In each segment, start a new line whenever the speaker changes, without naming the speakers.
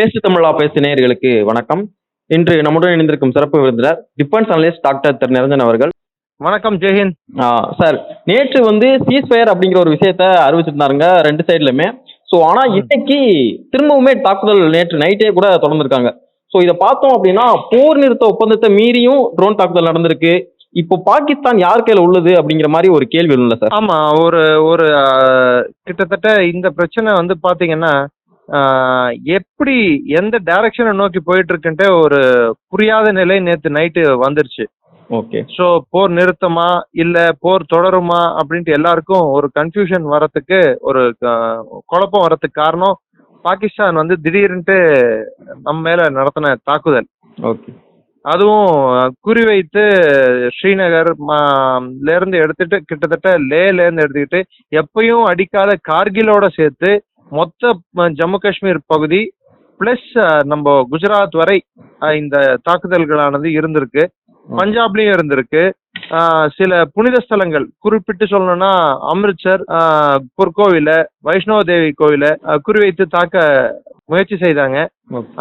பேசு தமிழா பேசு நேயர்களுக்கு வணக்கம். இன்று நம்முடன் இணைந்திருக்கும் சிறப்பு விருந்தினர் defence analyst doctor Thiru Niranjan அவர்கள்.
வணக்கம் ஜெயஹிந்த்
ஆ, சார் நேற்று வந்து சீஸ்ஃபயர் அப்படிங்கிற ஒரு விஷயத்த அறிவிச்சிருந்தாருங்க ரெண்டு சைட்லையுமே ஸோ ஆனால் இன்னைக்கு திரும்பவுமே தாக்குதல் நேற்று நைட்டே கூட தொடர்ந்துருக்காங்க. ஸோ இதை பார்த்தோம் அப்படின்னா போர் நிறுத்த ஒப்பந்தத்தை மீறியும் ட்ரோன் தாக்குதல் நடந்திருக்கு. இப்போ பாகிஸ்தான் யார் கையில் உள்ளது அப்படிங்கிற மாதிரி ஒரு கேள்வி இல்லை சார்?
ஆமா ஒரு ஒரு கிட்டத்தட்ட இந்த பிரச்சனை வந்து பாத்தீங்கன்னா எப்படி எந்த டைரக்ஷனை நோக்கி போயிட்டு இருக்குன்ட்டு ஒரு புரியாத நிலை நேத்து நைட்டு வந்துருச்சு.
ஓகே
ஸோ போர் நிறுத்தமா இல்ல போர் தொடருமா அப்படின்ட்டு எல்லாருக்கும் ஒரு கன்ஃபியூஷன் வரத்துக்கு ஒரு குழப்பம் வரதுக்கு காரணம் பாகிஸ்தான் வந்து திடீர்னுட்டு நம்ம மேல நடத்தின தாக்குதல்.
ஓகே
அதுவும் குறிவைத்து ஸ்ரீநகர் இருந்து எடுத்துட்டு கிட்டத்தட்ட லேல இருந்து எடுத்துக்கிட்டு எப்பயும் அடிக்காத கார்கிலோட சேர்த்து மொத்த ஜம்மு காஷ்மீர் பகுதி பிளஸ் நம்ம குஜராத் வரை இந்த தாக்குதல்களானது இருந்திருக்கு. பஞ்சாப்லயும் இருந்திருக்கு. சில புனித ஸ்தலங்கள் குறிப்பிட்டு சொல்லணும்னா அமிர்த்சர் பொற்கோவில வைஷ்ணவ தேவி கோவில குறிவைத்து தாக்க முயற்சி செய்தாங்க.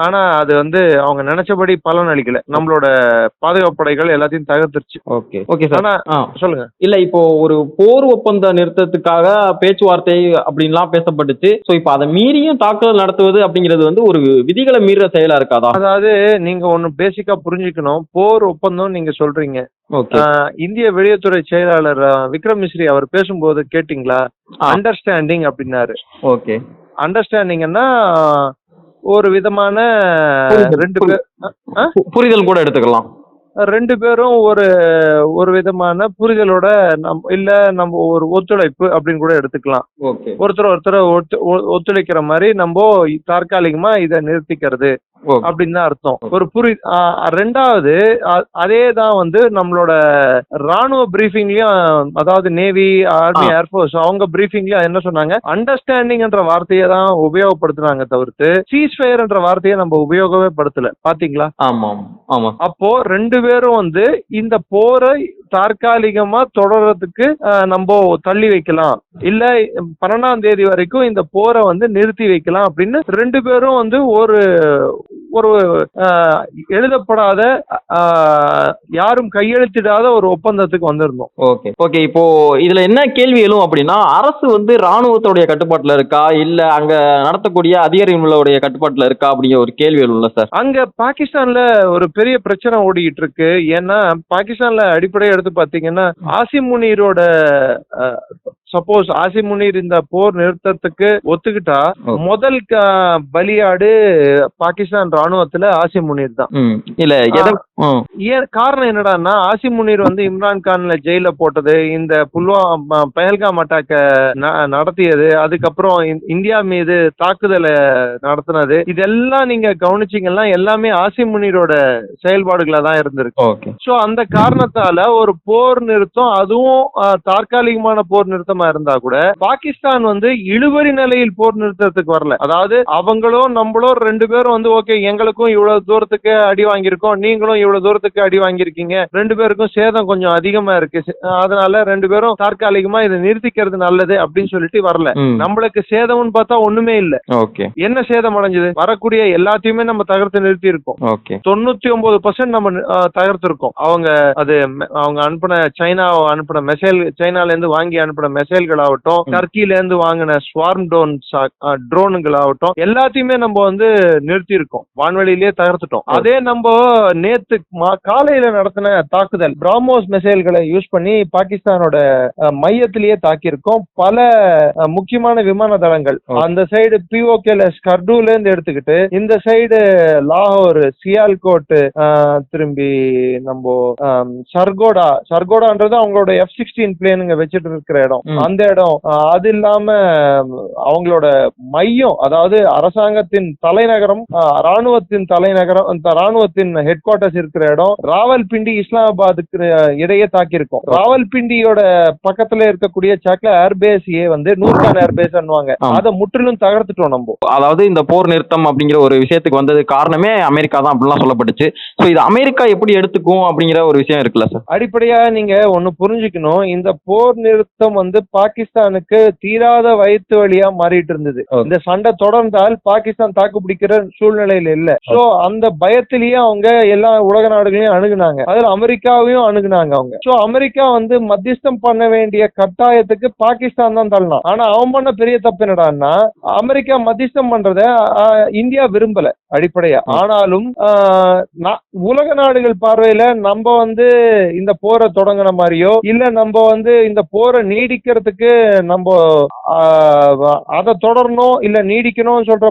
ஆனா அது வந்து அவங்க நினைச்சபடி பலன் அளிக்கல. நம்மளோட பாதுகாப்பு படைகள் எல்லாத்தையும் தகர்த்துருச்சு.
ஓகே. Okay sir.
ஆனா சொல்லுங்க.
இல்ல இப்போ ஒரு போர் ஒப்பந்த நிறுத்தத்துக்காக பேச்சுவார்த்தை அப்படின்லாம் பேசப்பட்டுச்சு. ஸோ இப்போ அதை மீறியும் தாக்குதல் நடத்துவது அப்படிங்கிறது வந்து ஒரு விதிகளை மீறுற செயலா இருக்காதா?
அதாவது நீங்க ஒண்ணு பேசிக்கா புரிஞ்சுக்கணும். போர் ஒப்பந்தம் நீங்க சொல்றீங்க. இந்திய வெளியுறவுத்துறை செயலாளர் விக்ரம் மிஸ்ரி அவர் பேசும்போது கேட்டிங்களா. அண்டர்ஸ்டாண்டிங் அப்படின்னாரு.
ஓகே.
அண்டர்ஸ்டாண்டிங்னா ஒரு விதமான ரெண்டு. பேர்
புரிதல் கூட எடுத்துக்கலாம்.
ரெண்டு பேரும் ஒரு ஒரு விதமான புரிதலோட நம் இல்ல நம்ம ஒரு ஒத்துழைப்பு அப்படின்னு கூட எடுத்துக்கலாம். ஒருத்தர் ஒருத்தர் ஒத்துழைக்கிற மாதிரி நம்ம தற்காலிகமா இதை நிறுத்திக்கிறது. அப்படின்னு தான் அர்த்தம். ஒரு புரி ரெண்டாவது அதே தான் வந்து நம்மளோட ராணுவ பிரீஃபிங்லயும் அதாவது நேவி ஆர்மி. ஏர்ஃபோர்ஸ் அவங்க பிரீஃபிங்லயும் என்ன சொன்னாங்க? அண்டர்ஸ்டாண்டிங் என்ற வார்த்தையை தான் உபயோகப்படுத்துனாங்க தவிர்த்து சீஸ் ஃபயர் என்ற வார்த்தையை நம்ம உபயோகமே படுத்தல. பாத்தீங்களா?
ஆமாம் ஆமா
அப்போ ரெண்டு பேரும் வந்து இந்த போரை தற்காலிகமா தொடர்றதுக்கு நம்ம தள்ளி வைக்கலாம். இல்ல பன்னெண்டாம் தேதி வரைக்கும் இந்த போரை வந்து நிறுத்தி வைக்கலாம் அப்படின்னு ரெண்டு பேரும் வந்து ஒரு ஒரு எழுதப்படாத யாரும் கையெழுத்திடாத ஒரு ஒப்பந்தத்துக்கு வந்திருந்தோம்.
ஓகே. ஓகே இப்போ இதுல என்ன கேள்வி எழும் அப்படின்னா அரசு வந்து ராணுவத்தோடைய கட்டுப்பாட்டுல இருக்கா? இல்ல அங்க நடத்தக்கூடிய அதிகாரிகளுடைய கட்டுப்பாட்டுல இருக்கா? அப்படிங்கிற ஒரு கேள்வி எழும்ல சார்.
அங்க பாகிஸ்தான்ல ஒரு பெரிய பிரச்சனை ஓடிக்கிட்டு இருக்கு ஏன்னா பாகிஸ்தான்ல அடிப்படையை எடுத்து பாத்தீங்கன்னா ஆசிம் முனீரோட சப்போஸ் ஆசிம் முனீர் இந்த போர் நிறுத்தத்துக்கு ஒத்துக்கிட்டா. முதல் பலியாடு பாகிஸ்தான் ராணுவத்துல ஆசிம் முனீர் தான்.
இல்ல
ஏன் காரணம் என்னடான்னா ஆசிம் முனீர் வந்து இம்ரான் கான்ல ஜெயில போட்டது இந்த புல்வாமா பெஹல்காம் அட்டாக்க நடத்தியது அதுக்கப்புறம் இந்- இந்தியா மீது தாக்குதலை நடத்தினது. இதெல்லாம் நீங்க கவனிச்சீங்கன்னா எல்லாமே ஆசிம் முனீரோட செயல்பாடுகளா தான் இருந்திருக்கு. சோ அந்த காரணத்தால ஒரு போர் நிறுத்தம் அதுவும் தற்காலிகமான போர் நிறுத்தமா இருந்தா கூட பாகிஸ்தான் வந்து இழுபறி நிலையில் போர் நிறுத்தத்துக்கு வரல. அதாவது அவங்களும் நம்மளும் ரெண்டு பேரும் வந்து ஓகே எங்களுக்கும் இவ்வளவு தூரத்துக்கு அடி வாங்கியிருக்கோம். நீங்களும் இவ்வளவு தூரத்துக்கு அடி வாங்கியிருக்கீங்க. ரெண்டு பேருக்கும் சேதம் கொஞ்சம் அதிகமா இருக்கு. அதனால ரெண்டு பேரும் தற்காலிகமா இதை நிறுத்திக்கிறது நல்லது அப்படின்னு சொல்லிட்டு வரல. நம்மளுக்கு சேதம்னு பார்த்தா ஒண்ணுமே இல்ல.
ஓகே.
என்ன சேதம் அடைஞ்சது? வரக்கூடிய எல்லாத்தையுமே நம்ம தகர்த்து நிறுத்தி இருக்கோம்
ஓகே.
தொண்ணூத்தி ஒன்பது பர்சன்ட் நம்ம தகர்த்திருக்கோம். அவங்க அது அவங்க அனுப்பின சைனா அனுப்பின மெசைல் சைனால இருந்து வாங்கி அனுப்பின மெசைல்கள் ஆகட்டும். டர்க்கில இருந்து வாங்கின ஸ்வார்ம் ட்ரோன் ட்ரோனுங்கள் ஆகட்டும் எல்லாத்தையுமே நம்ம வந்து நிறுத்தி இருக்கோம் வான்வெளியிலேயே தகர்த்துட்டோம். அதே நம்ம நேத்து காலையில நடத்தின தாக்குதல் பிராமோஸ் மெசைல்களை யூஸ் பண்ணி பாகிஸ்தானோட மையத்திலேயே தாக்கியிருக்கோம் பல முக்கியமான விமான தளங்கள். அந்த சைடு பிஓகேல ஸ்கர்டூல இருந்து எடுத்துக்கிட்டு இந்த சைடு லாகூர் சியால்கோட் திரும்பி நம்ம சர்கோடா சர்கோடான்றது அவங்களோட எஃப் சிக்ஸ்டீன் பிளேனுங்க வச்சுட்டு இருக்கிற இடம். அந்த இடம். அது இல்லாம அவங்களோட மையம் அதாவது அரசாங்கத்தின் தலைநகரம் ராணுவத்தின் தலைநகரம் அந்த ராணுவத்தின் ஹெட் குவார்டர்ஸ் இருக்கிற இடம் ராவல்பிண்டி இஸ்லாமாபாத்துக்கு இடையே தாக்கியிருக்கோம். ராவல்பிண்டியோட பக்கத்துல இருக்கக்கூடிய சக்ல ஏர்பேஸையே வந்து நூர்கான் ஏர்பேஸ். அதை முற்றிலும் தகர்த்துட்டோம் நம்ம.
அதாவது இந்த போர் நிறுத்தம் அப்படிங்கிற ஒரு விஷயத்துக்கு வந்தது காரணமே அமெரிக்கா தான் அப்படிலாம் சொல்லப்பட்டுச்சு. ஸோ இது அமெரிக்கா எப்படி எடுத்துக்கும் அப்படிங்கிற ஒரு விஷயம் இருக்குல்ல சார்
அடிப்படையா நீங்க ஒண்ணு புரிஞ்சுக்கணும். இந்த போர் நிறுத்தம் வந்து பாகிஸ்தானுக்கு தீராத வயிற்று வழியா மாறிட்டு இருந்தது. இந்த சண்டை தொடர்ந்தால் பாகிஸ்தான் தாக்கு பிடிக்கிற சூழ்நிலையில இல்ல. சோ அந்த பயத்திலேயே அவங்க எல்லா உலக நாடுகளையும் அணுகுனாங்க. அதுல அமெரிக்காவையும் அணுகுனாங்க அவங்க. சோ அமெரிக்கா வந்து மத்தியஸ்தம் பண்ண வேண்டிய கட்டாயத்துக்கு பாகிஸ்தான் தான் தள்ளலாம் ஆனா அவன் பண்ண பெரிய தப்பு என்னடான்னா அமெரிக்கா மத்தியஸ்தம் பண்றத இந்தியா விரும்பல அடிப்படையா. ஆனாலும் உலக நாடுகள் பார்வையில நம்ம வந்து இந்த போரை தொடங்கின மாதிரியோ இல்ல நம்ம வந்து இந்த போரை நீடிக்கிறதுக்கு நம்ம அதை தொடரணும் இல்ல நீடிக்கணும்னு சொல்ற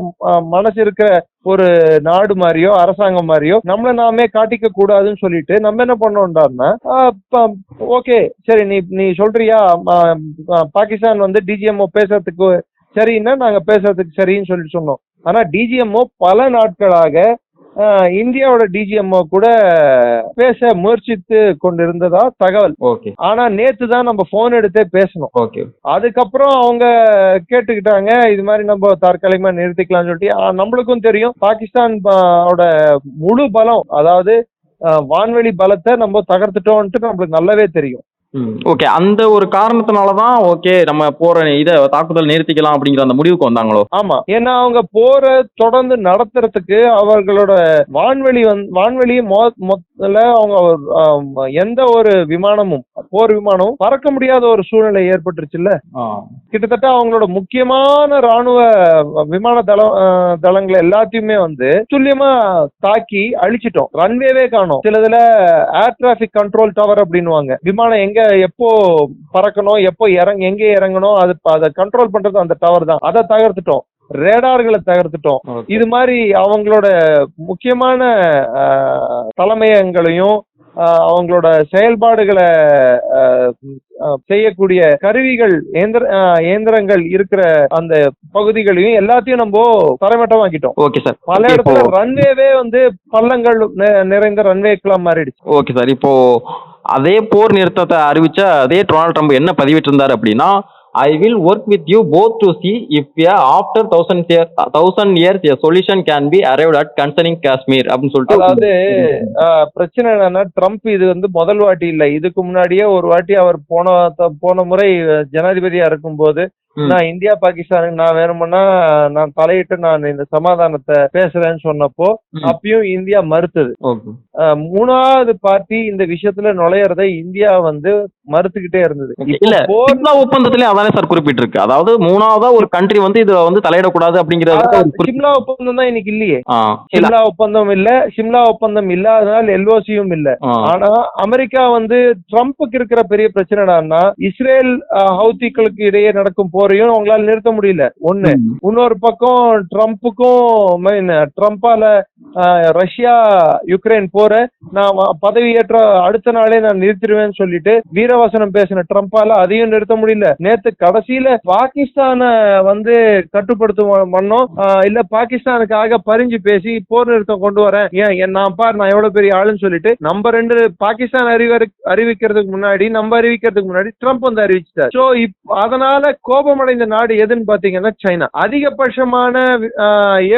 மனசு இருக்கிற ஒரு நாடு மாதிரியோ அரசாங்கம் மாதிரியோ நம்மள நாமே காட்டிக்க கூடாதுன்னு சொல்லிட்டு நம்ம என்ன பண்ணோம்டான்னா ஓகே சரி நீ நீ சொல்றியா? பாகிஸ்தான் வந்து டிஜிஎம்ஓ பேசுறதுக்கு சரின்னா நாங்க பேசுறதுக்கு சரின்னு சொல்லிட்டு சொன்னோம். ஆனா டிஜிஎம்ஓ பல நாட்களாக இந்தியாவோட டிஜிஎம்ஓ கூட பேச முயற்சித்து கொண்டிருந்ததா தகவல்.
ஓகே.
ஆனா நேத்து தான் நம்ம போன் எடுத்தே பேசணும்.
ஓகே.
அதுக்கப்புறம் அவங்க கேட்டுக்கிட்டாங்க இது மாதிரி நம்ம தற்காலிகமா நிறுத்திக்கலாம்னு சொல்லிட்டு. நம்மளுக்கும் தெரியும். பாகிஸ்தான் முழு பலம் அதாவது வான்வெளி பலத்தை நம்ம தகர்த்துட்டோம்ட்டு நம்மளுக்கு நல்லாவே தெரியும்.
ஓகே அந்த ஒரு காரணத்தினால தான் ஓகே நம்ம போற இதை தாக்குதல் நிறுத்திக்கலாம் அப்படிங்கிற அந்த முடிவுக்கு வந்தாங்களோ?
ஆமா. ஏன்னா அவங்க போரை தொடர்ந்து நடத்துறதுக்கு அவர்களோட வான்வெளி வந்து வான்வெளி முதல்ல அவங்க எந்த ஒரு விமானமும் போர் விமானமும் பறக்க முடியாத ஒரு சூழ்நிலை ஏற்பட்டுருச்சுல்ல? கிட்டத்தட்ட அவங்களோட முக்கியமான ராணுவ விமான தள அஹ், தளங்களை எல்லாத்தையுமே வந்து துல்லியமா தாக்கி அழிச்சிட்டோம். ரன்வேவே காணோம். சிலதுல ஏர் டிராபிக் கண்ட்ரோல் டவர் அப்படின்னுவாங்க. விமானம் எங்க எப்போ பறக்கணும் எப்போ இறங்க எங்க இறங்கணும் அது அதை கண்ட்ரோல் பண்றது அந்த டவர் தான். அதை தகர்த்துட்டோம். ரேடார்களை தகர்த்துட்டோம். இது மாதிரி அவங்களோட முக்கியமான அஹ், அவங்களோட செயல்பாடுகளை செய்யக்கூடிய கருவிகள் இயந்திர இயந்திரங்கள் இருக்கிற அந்த பகுதிகளையும் எல்லாத்தையும் நம்ம தரைமட்டமாக்கிட்டோம்.
ஓகே சார்
பல இடத்துல ரன்வேவே வந்து பள்ளங்கள் நிறைந்த ரன்வேக்கெல்லாம் மாறிடுச்சு.
ஓகே சார் இப்போ அதே போர் நிறுத்தத்தை அறிவிச்ச அதே டொனால்ட் ட்ரம்ப் என்ன பதிவிட்டிருந்தார் அப்படின்னா I will work with you both to see if after thousand year thousand years a solution can be arrived at concerning Kashmir அப்படின்னு சொல்லிட்டு
அதாவது பிரச்சனை என்னன்னா ட்ரம்ப் இது வந்து முதல் வாட்டி இல்ல இதுக்கு முன்னாடியே ஒரு வாட்டி அவர் போன போன முறை ஜனாதிபதியா இருக்கும்போது. நான் இந்தியா பாகிஸ்தானுக்கு நான் வேணும்னா நான் தலையிட்டு நான் இந்த சமாதானத்தை பேசுறேன்னு சொன்னப்போ. அப்பயும் இந்தியா மறுத்தது. மூணாவது பார்ட்டி இந்த விஷயத்துல நுழையறதை இந்தியா வந்து மறுத்துக்கிட்டே இருந்தது.
இல்ல ஒப்பந்தத்திலே அதானே சார் குறிப்பிட்டிருக்கு. அதாவது மூணாவதா ஒரு கண்ட்ரி வந்து இதுல வந்து தலையிடக்கூடாது அப்படிங்கறது
சிம்லா ஒப்பந்தம் தான் இன்னைக்கு இல்லையே. சிம்லா ஒப்பந்தம் இல்ல சிம்லா ஒப்பந்தம் இல்லாதனால எல்ஓசியும் இல்ல. ஆனா அமெரிக்கா வந்து ட்ரம்ப்புக்கு இருக்கிற பெரிய பிரச்சனை என்னன்னா இஸ்ரேல் ஹவுத்திகளுக்கு இடையே நடக்கும் போரையும் அவங்களால நிறுத்த முடியல. ஒண்ணு. இன்னொரு பக்கம் ட்ரம்ப்புக்கும் ட்ரம்ப்பால ரஷ்யா யுக்ரைன் போற நான் பதவியேற்ற அடுத்த நாளே நான் நிறுத்திடுவேன்னு சொல்லிட்டு வீரவசனம் பேசின ட்ரம்ப்பால அதையும் நிறுத்த முடியல. நேத்து கடைசியில பாகிஸ்தான வந்து கட்டுப்படுத்தும் பண்ணோம் இல்ல பாகிஸ்தானுக்காக பறிஞ்சு பேசி போர் நிறுத்தம் கொண்டு வரேன். ஏன் நான் பார் நான் எவ்வளவு பெரிய ஆளுன்னு சொல்லிட்டு நம்ம ரெண்டு பாகிஸ்தான் அறிவ அறிவிக்கிறதுக்கு முன்னாடி நம்ம அறிவிக்கிறதுக்கு முன்னாடி ட்ரம்ப் வந்து அறிவிச்சிட்டார். சோ இப் அதனால கோபமடைந்த நாடு எதுன்னு பாத்தீங்கன்னா சைனா. அதிகபட்சமான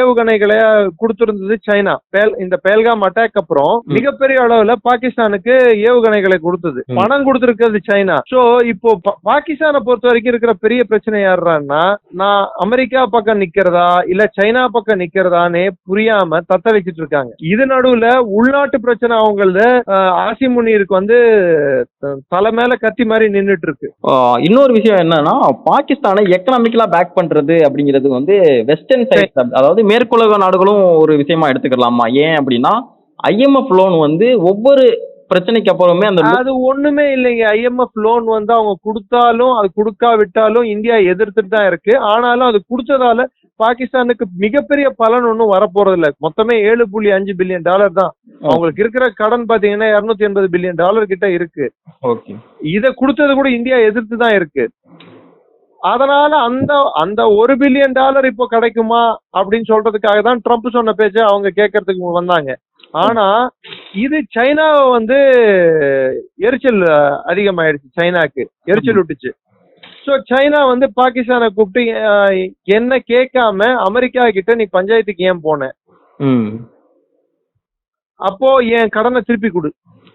ஏவுகணைகளை கொடுத்திருந்தது சைனா. பேல் இந்த பேல்காம் அட்டாக் அப்புறம். மிகப்பெரிய அளவுல பாகிஸ்தானுக்கு ஏவுகணைகளை கொடுத்தது. பணம் கொடுத்திருக்கிறது சைனா. சோ இப்போ பாகிஸ்தானை பொறுத்த வரைக்கும் இருக்கிற பெரிய பிரச்சனை யாருன்னா நான் அமெரிக்கா பக்கம் நிக்கிறதா இல்ல சைனா பக்கம் நிக்கிறதானே புரியாம தத்த வச்சிட்டு இருக்காங்க. இது நடுவுல உள்நாட்டு பிரச்சனை அவங்களது ஆஹ், ஆசி முனிருக்கு வந்து தலை மேல கத்தி மாதிரி நின்னுட்டு இருக்கு
இன்னொரு விஷயம் என்னன்னா பாகிஸ்தானை எக்கனாமிக்கலா பேக் பண்றது அப்படிங்கிறது வந்து வெஸ்டர்ன் சைட் அதாவது மேற்குலக நாடுகளும் ஒரு விஷயமா எடுத்துக்கலாமா ஏன் அப்படின்னா ஐஎம்எஃப் லோன் வந்து ஒவ்வொரு பிரச்சனைக்கு அப்புறமே அந்த
அது ஒண்ணுமே இல்லைங்க. ஐஎம்எஃப் லோன் வந்து அவங்க கொடுத்தாலும் அது கொடுக்காவிட்டாலும் இந்தியா எதிர்த்துட்டு தான் இருக்கு. ஆனாலும் அது கொடுத்ததால பாகிஸ்தானுக்கு மிகப்பெரிய பலன் ஒன்றும் வரப்போறது இல்ல மொத்தமே ஏழு புள்ளி அஞ்சு பில்லியன் டாலர் தான். அவங்களுக்கு இருக்கிற கடன் பாத்தீங்கன்னா இருநூத்தி எண்பது பில்லியன் டாலர் கிட்ட இருக்கு.
ஓகே.
இத கொடுத்தது கூட இந்தியா எதிர்த்து தான் இருக்கு. அதனால அந்த அந்த ஒரு பில்லியன் டாலர் இப்போ கிடைக்குமா அப்படின்னு சொல்றதுக்காக தான் ட்ரம்ப் சொன்ன பேச்ச அவங்க கேட்கறதுக்கு வந்தாங்க. ஆனா இது சைனாவை வந்து எரிச்சல் அதிகமாயிடுச்சு சைனாக்கு. எரிச்சல் விட்டுச்சு. சோ சைனா வந்து பாகிஸ்தானை கூப்பிட்டு என்ன கேட்காம அமெரிக்கா கிட்ட நீ பஞ்சாயத்துக்கு ஏன் போன?
ம்.
அப்போ என் கடனை திருப்பி கொடு.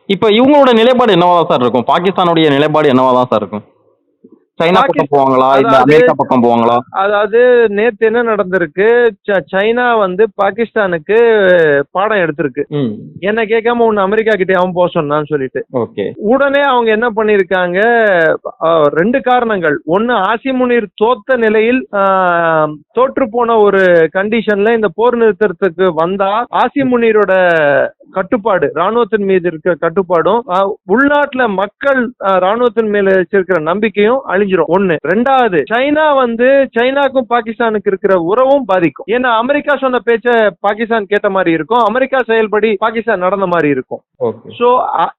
இப்போ இவங்களோட நிலைப்பாடு என்னவா சார் இருக்கும்? பாகிஸ்தானுடைய நிலைப்பாடு என்னவா தான் சார் இருக்கும்? சைனா பக்கம் போவாங்களா? இல்ல அமெரிக்கா பக்கம் போவாங்களா?
அதாவது நேத்து என்ன நடந்திருக்கு? சைனா வந்து பாகிஸ்தானுக்கு பாடம் எடுத்திருக்கு. என்ன கேட்காம உன்னை அமெரிக்கா கிட்டே அவன் போக சொன்னான்னு சொல்லிட்டு.
ஓகே.
உடனே அவங்க என்ன பண்ணிருக்காங்க ரெண்டு காரணங்கள். ஒன்னு ஆசிமுனிர் தோத்த நிலையில் தோற்று போன ஒரு கண்டிஷன்ல இந்த போர் நிறுத்தத்துக்கு வந்தா ஆசிமுனிரோட கட்டுப்பாடு ராணுவத்தின் மீது இருக்கிற கட்டுப்பாடும் உள்நாட்டுல மக்கள் ராணுவத்தின் மேல வச்சிருக்கிற நம்பிக்கையும் அழிஞ்சிரும். ஒண்ணு. ரெண்டாவது சைனா வந்து சைனாக்கும் பாகிஸ்தானுக்கு இருக்கிற உறவும் பாதிக்கும். ஏன்னா அமெரிக்கா சொன்ன பேச்ச பாகிஸ்தான் கேட்ட மாதிரி இருக்கும். அமெரிக்கா செயல்படி பாகிஸ்தான் நடந்த மாதிரி இருக்கும். சோ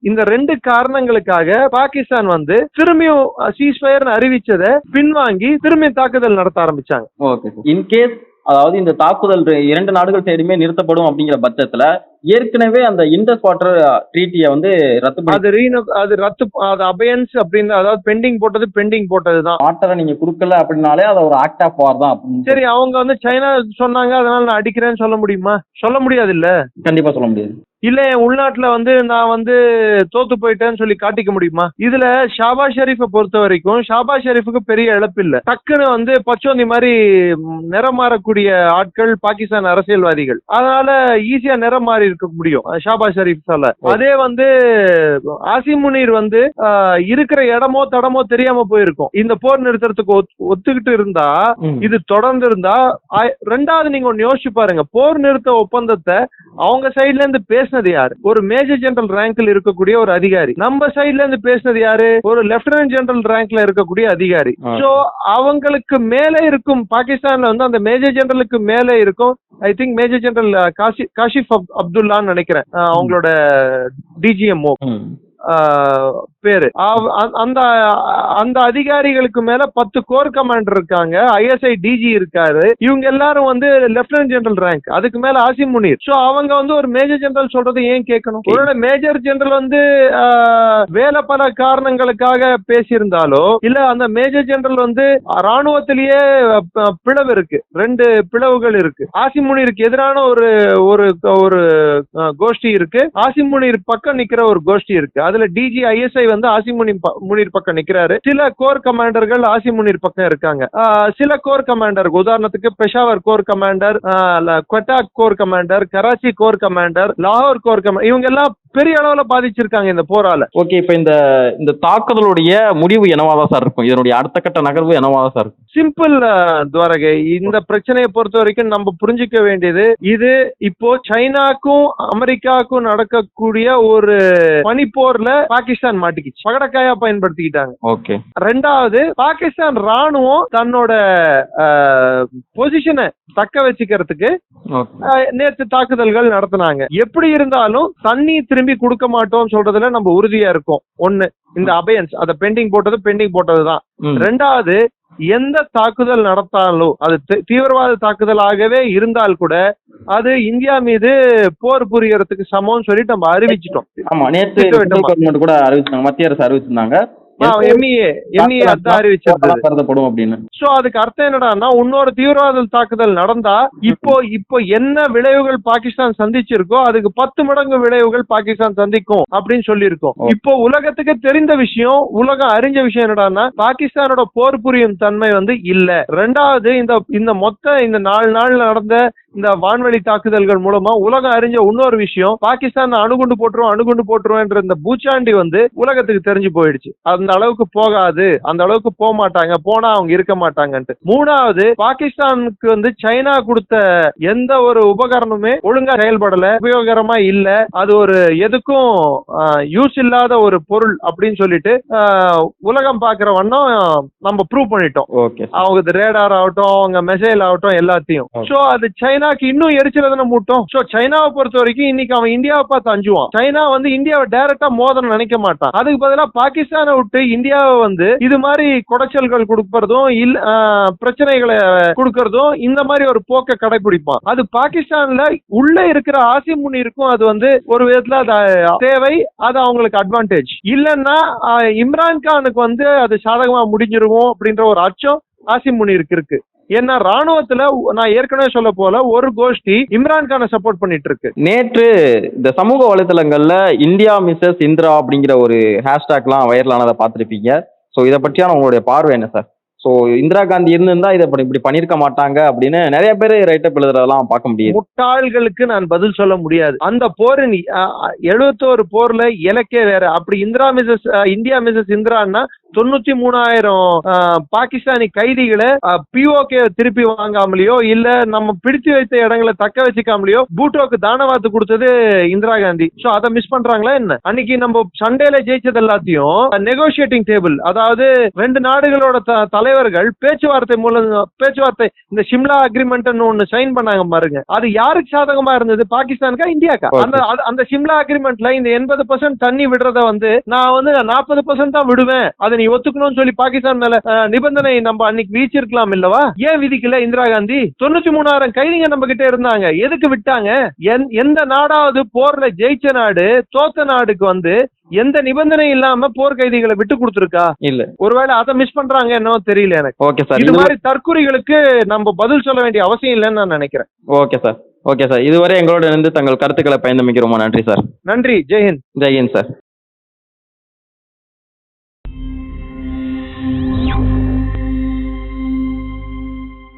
இந்த ரெண்டு காரணங்களுக்காக பாகிஸ்தான் வந்து திரும்பியும் சீஸ்ஃபயர்னு அறிவிச்சதை பின்வாங்கி திரும்பி தாக்குதல் நடத்த ஆரம்பிச்சாங்க.
ஓகே. இன்கேஸ் அதாவது இந்த தாக்குதல் இரண்டு நாடுகள் சைடுமே நிறுத்தப்படும் அப்படிங்கிற பட்சத்துல ஏற்கனவே அந்த இண்டஸ் வாட்டர் ட்ரீட்டியை வந்து ரத்து
அது ரீன அது ரத்து அது அபயன்ஸ் அப்படின்னு அதாவது பெண்டிங் போட்டது பெண்டிங் போட்டதுதான்.
வாட்டரை நீங்க கொடுக்கல அப்படின்னாலே அது ஒரு ஆக்ட் ஆஃப் வார் தான்
சரி அவங்க வந்து சைனா சொன்னாங்க அதனால நான் அடிக்கிறேன்னு சொல்ல முடியுமா? சொல்ல முடியாது இல்ல?
கண்டிப்பா சொல்ல முடியாது.
இல்ல உள்நாட்டுல வந்து நான் வந்து தோத்து போயிட்டேன்னு சொல்லி காட்டிக்க முடியுமா? இதுல ஷாபா ஷெரீஃபை பொறுத்த வரைக்கும் ஷாபா ஷெரீஃபுக்கு பெரிய இழப்பு இல்ல டக்குன்னு வந்து பச்சோந்தி மாதிரி நிறம் மாறக்கூடிய ஆட்கள் பாகிஸ்தான் அரசியல்வாதிகள். அதனால ஈஸியா நிறம் மாறி இருக்க முடியும். ஷாபா ஷெரீஃபால அதே வந்து ஆசிம் முனீர் வந்து இருக்கிற இடமோ தடமோ தெரியாம போயிருக்கும். இந்த போர் நிறுத்தறதுக்கு ஒத்- ஒத்துக்கிட்டு இருந்தா. இது தொடர்ந்து இருந்தா ரெண்டாவது நீங்க ஒன்னு யோசிச்சு பாருங்க. போர் நிறுத்த ஒப்பந்தத்தை அவங்க சைடுல இருந்து பேசினது யாரு? ஒரு மேஜர் ஜெனரல் ரேங்க்ல இருக்கக்கூடிய ஒரு அதிகாரி. நம்ம சைடுல இருந்து பேசினது யாரு? ஒரு லெப்டினன்ட் ஜெனரல் ரேங்க்ல இருக்கக்கூடிய அதிகாரி. சோ அவங்களுக்கு மேல இருக்கும் பாகிஸ்தான்ல வந்து அந்த மேஜர் ஜெனரலுக்கு மேல இருக்கும் I think major general Kashi Kashif அப்- அப்துல்லான்னு நினைக்கிறேன். அவங்களோட டிஜிஎம்ஓ. பேரு. அந்த அந்த அதிகாரிகளுக்கு மேல பத்து கோர் கமாண்டர் இருக்காங்க. ஐஎஸ்ஐ டிஜி இருக்காரு. இவங்க எல்லாரும் வந்து லெப்டினன்ட் ஜெனரல் ரேங்க். அதுக்கு மேல ஆசிம் முனீர். சோ அவங்க வந்து ஒரு மேஜர் ஜெனரல் சொல்றதை ஏன் கேட்கணும்? ஒருவேளை மேஜர் ஜெனரல் வந்து வேலை பல காரணங்களுக்காக பேசியிருந்தாலோ இல்ல அந்த மேஜர் ஜெனரல் வந்து ராணுவத்திலேயே பிளவு இருக்கு. ரெண்டு பிளவுகள் இருக்கு. ஆசிம் முனீருக்கு எதிரான ஒரு ஒரு ஒரு கோஷ்டி இருக்கு. ஆசிம் முனீர் பக்கம் நிக்கிற ஒரு கோஷ்டி இருக்கு. அதுல டிஜி ஐஎஸ்ஐ வந்து ஆசி முனிர் ப- பக்கம் நிக்கிறாரு. சில கோர் கமாண்டர்கள் ஆசி முனிர் பக்கம் இருக்காங்க. சில கோர் கமாண்டர் உதாரணத்துக்கு Peshawar corps commander Kohat corps commander Karachi corps commander லாகூர் கோர் கமாண்டர் இவங்க எல்லாம் பெரிய அளவுல பாதிச்சிருக்காங்க இந்த போரால.
ஓகே இப்போ இந்த இந்த தாக்குதலுடைய முடிவு என்னவாதான் சார் இருக்கும்? இதனுடைய அடுத்த கட்ட நகர்வு என்னவாதான் சார் இருக்கும்?
சிம்பிள் துவாரகை இந்த பிரச்சனையை பொறுத்த வரைக்கும் நம்ம புரிஞ்சுக்க வேண்டியது இது இப்போ சைனாக்கும் அமெரிக்காவுக்கும் நடக்கக்கூடிய ஒரு பனிப்போர்ல பாகிஸ்தான் மாட்டிக்கிச்சு. பகடக்காயா பயன்படுத்திக்கிட்டாங்க.
ஓகே
ரெண்டாவது பாகிஸ்தான் ராணுவம் தன்னோட பொசிஷனை தக்க வச்சுக்கிறதுக்கு நேத்து தாக்குதல்கள் நடத்தினாங்க. எப்படி இருந்தாலும் தண்ணி திரும்பி கொடுக்க மாட்டோம் சொல்றதுல நம்ம உறுதியா இருக்கோம். ஒண்ணு இந்த அபயன்ஸ் அத பெண்டிங் போட்டது பெண்டிங் போட்டதுதான். ரெண்டாவது எந்த தாக்குதல் நடத்தாலும் அது தீவிரவாத தாக்குதலாகவே இருந்தால் கூட அது இந்தியா மீது போர் புரியறதுக்கு சமம்னு சொல்லிட்டு நம்ம அறிவிச்சிட்டோம்.
ஆமா. கவர்மெண்ட் கூட அறிவிச்சாங்க மத்திய அரசு அறிவிச்சிருந்தாங்க.
அறிவிச்சிருந்தது.
தாக்குதலா கருதப்படும் அப்படின்னு.
சோ அதுக்கு அர்த்தம் என்னடான்னா இன்னொரு தீவிரவாத தாக்குதல் நடந்தா இப்போ இப்போ என்ன விளைவுகள் பாகிஸ்தான் சந்திச்சிருக்கோ அதுக்கு பத்து மடங்கு விளைவுகள் பாகிஸ்தான் சந்திக்கும் அப்படின்னு சொல்லியிருக்கோம். இப்போ உலகத்துக்கு தெரிந்த விஷயம் உலகம் அறிஞ்ச விஷயம் என்னடான்னா பாகிஸ்தானோட போர் புரியும் தன்மை வந்து இல்ல. ரெண்டாவது இந்த இந்த மொத்த இந்த நாலு நாள் நடந்த இந்த வான்வெளி தாக்குதல்கள் மூலமா உலகம் அறிஞ்ச இன்னொரு விஷயம் பாகிஸ்தான் அணுகுண்டு போட்டுரும் அணுகுண்டு போட்டுருவோன்ற இந்த பூச்சாண்டி வந்து உலகத்துக்கு தெரிஞ்சு போயிடுச்சு. அந்த அளவுக்கு போகாது அந்த அளவுக்கு போக மாட்டாங்க போனா அவங்க இருக்க மாட்டாங்கன்ட்டு. மூணாவது பாகிஸ்தானுக்கு வந்து சைனா கொடுத்த எந்த ஒரு உபகரணமுமே ஒழுங்கா செயல்படல உபயோகரமா இல்ல. அது ஒரு எதுக்கும் யூஸ் இல்லாத ஒரு பொருள் அப்படின்னு சொல்லிட்டு உலகம் பாக்குற வண்ணம் நம்ம ப்ரூவ் பண்ணிட்டோம். அவங்க ரேடார் ஆகட்டும் அவங்க மெசைல் ஆகட்டும் எல்லாத்தையும். சோ அது சைனாக்கு இன்னும் எரிச்சல் எதனா மூட்டும். சோ சைனாவை பொறுத்த வரைக்கும் இன்னைக்கு அவன் இந்தியாவை பார்த்து அஞ்சுவான். சைனா வந்து இந்தியாவை டைரக்டா மோதணும் நினைக்க மாட்டான். அதுக்கு பதிலாக பாகிஸ்தானை விட்டு இந்தியாவை வந்து இது மாதிரி குடைச்சல்கள் கொடுக்கறதும் இல்ல பிரச்சனைகளை கொடுக்கறதும் இந்த மாதிரி ஒரு போக்கை கடைபிடிப்பான். அது பாகிஸ்தான்ல உள்ள இருக்கிற ஆசி முன்னிருக்கும் அது வந்து ஒரு விதத்துல அது தேவை அது அவங்களுக்கு அட்வான்டேஜ் இல்லைன்னா இம்ரான் கானுக்கு வந்து அது சாதகமா முடிஞ்சிருவோம் அப்படின்ற ஒரு அச்சம் ஆசிம் முனிருக்கு இருக்கு. ஏன்னா ராணுவத்துல நான் ஏற்கனவே சொல்ல போல ஒரு கோஷ்டி இம்ரான்கானை சப்போர்ட் பண்ணிட்டு இருக்கு.
நேற்று இந்த சமூக வலைதளங்கள்ல இந்தியா மிஸ்ஸஸ் இந்திரா அப்படிங்கிற ஒரு ஹேஷ்டேக்லாம் வைரல் ஆனதை பார்த்துருப்பீங்க. ஸோ இதை பற்றியான உங்களுடைய பார்வை என்ன சார் ஸோ இந்திரா காந்தி இருந்திருந்தா இதை இப்படி இப்படி பண்ணியிருக்க மாட்டாங்க அப்படின்னு நிறைய பேர் ரைட்டப் எழுதுறதெல்லாம் பார்க்க முடியும்
முட்டாள்களுக்கு நான் பதில் சொல்ல முடியாது. அந்த போர் எழுபத்தோரு போர்ல இலக்கே வேற. அப்படி இந்திரா மிசஸ் இந்தியா மிசஸ் இந்திரான்னா தொண்ணூத்தி மூணாயிரம் பாகிஸ்தானி கைதிகளை பிஓகே திருப்பி வாங்காமலையோ இல்ல நம்ம பிடிச்சு வைத்த இடங்களை தக்க வச்சுக்காமலையோ பூட்டோக்கு தானவாத்து கொடுத்தது இந்திரா காந்தி. சோ அதை மிஸ் பண்றாங்களா என்ன? அன்னைக்கு நம்ம சண்டேல ஜெயிச்சது எல்லாத்தையும் நெகோசியேட்டிங் டேபிள் அதாவது ரெண்டு நாடுகளோட த- தலைவர்கள் பேச்சுவார்த்தை மூலம் பேச்சுவார்த்தை இந்த சிம்லா அக்ரிமெண்ட் ஒன்னு சைன் பண்ணாங்க பாருங்க. அது யாருக்கு சாதகமா இருந்தது? பாகிஸ்தானுக்கா இந்தியாக்கா. அந்த அந்த சிம்லா அக்ரிமெண்ட்ல இந்த எண்பது பர்சன்ட் தண்ணி விடுறத வந்து நான் வந்து நாற்பது பர்சன்ட் தான் விடுவேன். அதை நீ ஒத்துக்கணும்னு சொல்லி பாகிஸ்தான் மேல நிபந்தனை நம்ம அன்னைக்கு விதிச்சிருக்கலாம் இல்லவா? ஏன் விதிக்கல இந்திரா காந்தி? தொண்ணூத்தி மூணாயிரம் கைதிங்க நம்ம கிட்ட இருந்தாங்க. எதுக்கு விட்டாங்க? எந்- எந்த நாடாவது போர்ல ஜெயிச்ச நாடு தோத்த நாடுக்கு வந்து எந்த நிபந்தனை இல்லாம போர் கைதிகளை விட்டு கொடுத்துருக்கா?
இல்ல.
ஒருவேளை அதை மிஸ் பண்றாங்க என்னவோ தெரியல எனக்கு.
ஓகே சார்
இது
இது
மாதிரி தற்குறிகளுக்கு நம்ம பதில் சொல்ல வேண்டிய அவசியம் இல்லைன்னு நான் நினைக்கிறேன்.
ஓகே சார் ஓகே சார் இதுவரை எங்களோட இருந்து தங்கள் கருத்துக்களை பயந்தமைக்கு ரொம்ப நன்றி சார்
நன்றி. ஜெய்ஹிந்த்
ஜெய்ஹிந்த் சார்